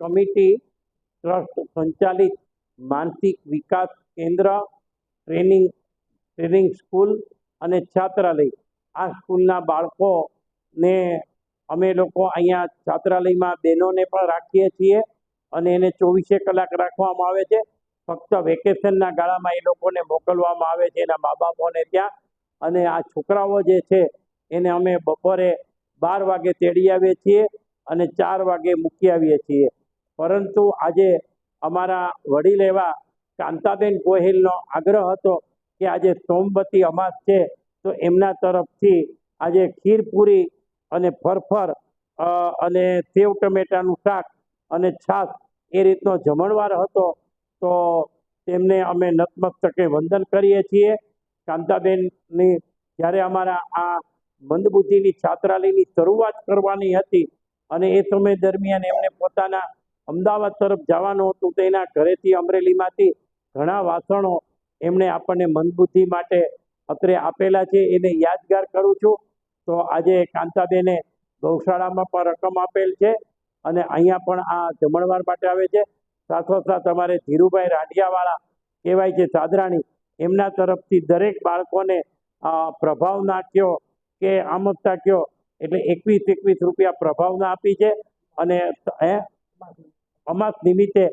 Committee trust સંચાલિત માનસિક વિકાસ કેન્દ્ર, ટ્રેનિંગ ટ્રેનિંગ સ્કૂલ અને છાત્રાલય. આ સ્કૂલના બાળકોને અમે લોકો અહીંયા છાત્રાલયમાં બહેનોને પણ રાખીએ છીએ અને એને ચોવીસે કલાક રાખવામાં આવે છે. ફક્ત વેકેશનના ગાળામાં એ લોકોને મોકલવામાં આવે છે એના મા બાપોને ત્યાં. અને આ છોકરાઓ જે છે એને અમે બપોરે બાર વાગે તેડી આવીએ છીએ અને ચાર વાગે મૂકી આવીએ છીએ. પરંતુ આજે અમારા વડીલ એવા કાંતાબેન ગોહિલનો આગ્રહ હતો કે આજે સોમવતી અમાસ છે, તો એમના તરફથી આજે ખીરપુરી અને ફરફર અને સેવ ટમેટાનું શાક અને છાશ એ રીતનો જમણવાર હતો, તો તેમને અમે નતમસ્તકે વંદન કરીએ છીએ. કાંતાબેનની જ્યારે અમારા આ મંદબુદ્ધિની છાત્રાલયની શરૂઆત કરવાની હતી અને એ સમય દરમિયાન એમને પોતાના અમદાવાદ તરફ જવાનું હતું તો એના ઘરેથી અમરેલીમાંથી ઘણા વાસણો એમણે આપણને મંદબુદ્ધિ માટે અત્રે આપેલા છે, એને યાદગાર કરું છું. તો આજે કાંતાબેને ગૌશાળામાં પણ રકમ આપેલ છે અને અહીંયા પણ આ જમણવાર માટે આવે છે. સાથોસાથ અમારે ધીરુભાઈ રાઢિયાવાળા કહેવાય છે, સાદરાણી, એમના તરફથી દરેક બાળકોને પ્રભાવ કયો કે આમકતા કયો? એટલે એકવીસ એકવીસ રૂપિયા પ્રભાવના આપી છે અને, હે? અમાસ નિમિત્તે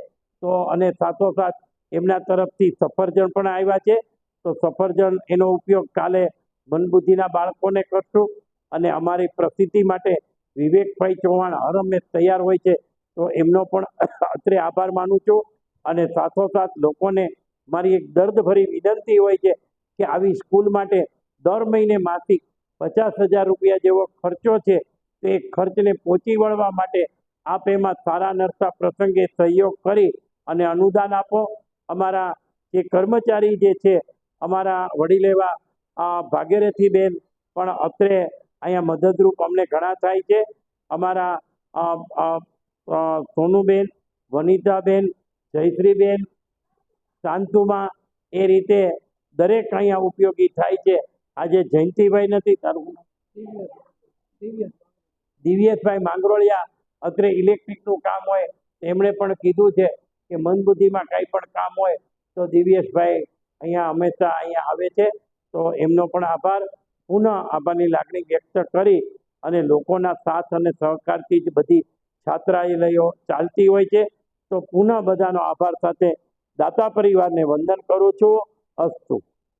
તો અને સાથોસાથ એમના તરફથી સફરજન પણ આવ્યા છે. તો સફરજન એનો ઉપયોગ કાલે મનબુદ્ધિના બાળકોને કરશું અને અમારી પ્રસિદ્ધિ માટે વિવેકભાઈ ચૌહાણ હર હંમેશ તૈયાર હોય છે. તો એમનો પણ અત્રે આભાર માનું છું અને સાથોસાથ લોકોને મારી એક દર્દભરી વિનંતી હોય છે કે આવી સ્કૂલ માટે દર મહિને માસિક પચાસ હજાર રૂપિયા જેવો ખર્ચો છે તે ખર્ચને પહોંચી વળવા માટે આપ એમાં સારા નરસા પ્રસંગે સહયોગ કરી અને અનુદાન આપો. અમારા જે કર્મચારી જે છે, અમારા વડીલ એવા બેન પણ અત્રે અહીંયા મદદરૂપ અમને ઘણા થાય છે. અમારા સોનુબેન, વનિતાબેન, જયશ્રીબેન, શાંતુમાં એ રીતે દરેક અહીંયા ઉપયોગી થાય છે. આજે જયંતિભાઈ નથી, તારું? દિવ્યેશભાઈ માંગરોળિયા. અત્રે ઇલેક્ટ્રિકનું કામ હોય, એમણે પણ કીધું છે કે મંદબુદ્ધિમાં કાંઈ પણ કામ હોય તો દિવ્યેશભાઈ અહીંયા હંમેશા અહીંયા આવે છે. તો એમનો પણ આભાર. પુનઃ આભારની લાગણી વ્યક્ત કરી અને લોકોના સાથ અને સહકારથી જ બધી છાત્રાલયો ચાલતી હોય છે. તો પુનઃ બધાનો આભાર સાથે દાતા પરિવારને વંદન કરું છું. અસ્તુ.